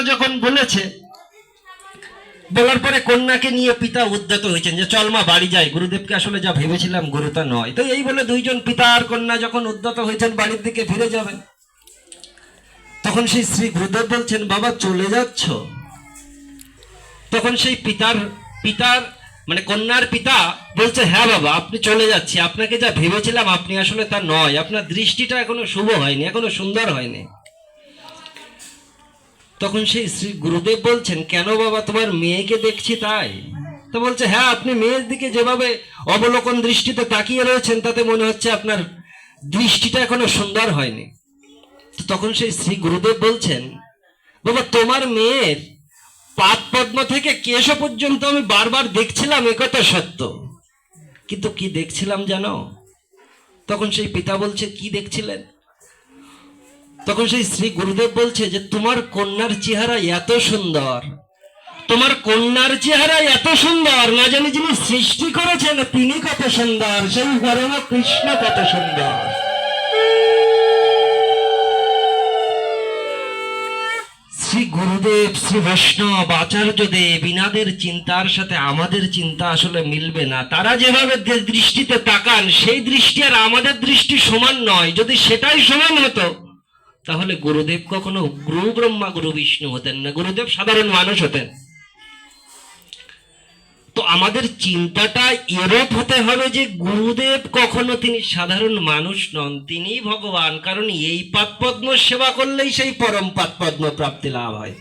কথাটা যখন বলেছে, বলার পরে কন্যাকে নিয়ে পিতা উদ্যত হয়েছেন যে, চল মা, বাড়ি যাই। গুরুদেবকে আসলে যা ভেবেছিলাম গুরু তা নয়। তো এই বলে দুইজন পিতা আর কন্যা যখন উদ্যত হয়েছেন, বাড়ির দিকে ফিরে যাবেন, তখন সেই শ্রী গুরুদেব বলছেন, বাবা, চলে যাচ্ছ? তখন সেই পিতার পিতার মানে কন্যার পিতা বলছে হ্যাঁ বাবা, আপনি চলে যাচ্ছি। আপনাকে যা ভেবেছিলাম, আপনি আসলে তা নয়। আপনার দৃষ্টিটা এখনও শুভ হয়নি, এখনও সুন্দর হয়নি। তখন সেই শ্রী গুরুদেব বলছেন, কেন বাবা, তোমার মেয়েকে দেখছি তাই? তো বলছে হ্যাঁ আপনি মেয়ের দিকে যেভাবে অবলোকন দৃষ্টিতে তাকিয়ে রয়েছেন, তাতে মনে হচ্ছে আপনার দৃষ্টিটা এখনও সুন্দর হয়নি। তো তখন সেই শ্রী গুরুদেব বলছেন, বাবা, তোমার মেয়ের পাদ পদ্ম থেকে কেশ পর্যন্ত আমি বারবার দেখছিলাম একথা সত্য। কিন্তু কি দেখছিলাম জানো? তখন সেই পিতা বলছে, কি দেখছিলেন? তখন সেই শ্রী গুরুদেব বলছে যে, তোমার কন্যার চেহারা এত সুন্দর। তোমার কন্যার চেহারা এত সুন্দর। না জানি যিনি সৃষ্টি করেছেন, তিনি কত সুন্দর। সেই পরম কৃষ্ণ কত সুন্দর। শ্রী গুরুদেব, শ্রী বৈষ্ণব, আচার্য দেব, ইনাদের চিন্তার সাথে আমাদের চিন্তা আসলে মিলবে না। তারা যেভাবে দৃষ্টিতে তাকান, সেই দৃষ্টি আর আমাদের দৃষ্টি সমান নয়। যদি সেটাই সমান হতো তাহলে গুরুদেব কখনো গুরু ব্রহ্মা গুরু বিষ্ণু হতেন না। গুরুদেব সাধারণ মানুষ হতেন। তো আমাদের চিন্তাটা এরূপ হতে হবে যে গুরুদেব কখনো তিনি সাধারণ মানুষ নন তিনি ভগবান। কারণ এই পাদপদ্ম সেবা করলেই সেই পরম পাদপদ্ম প্রাপ্তি লাভ হয়।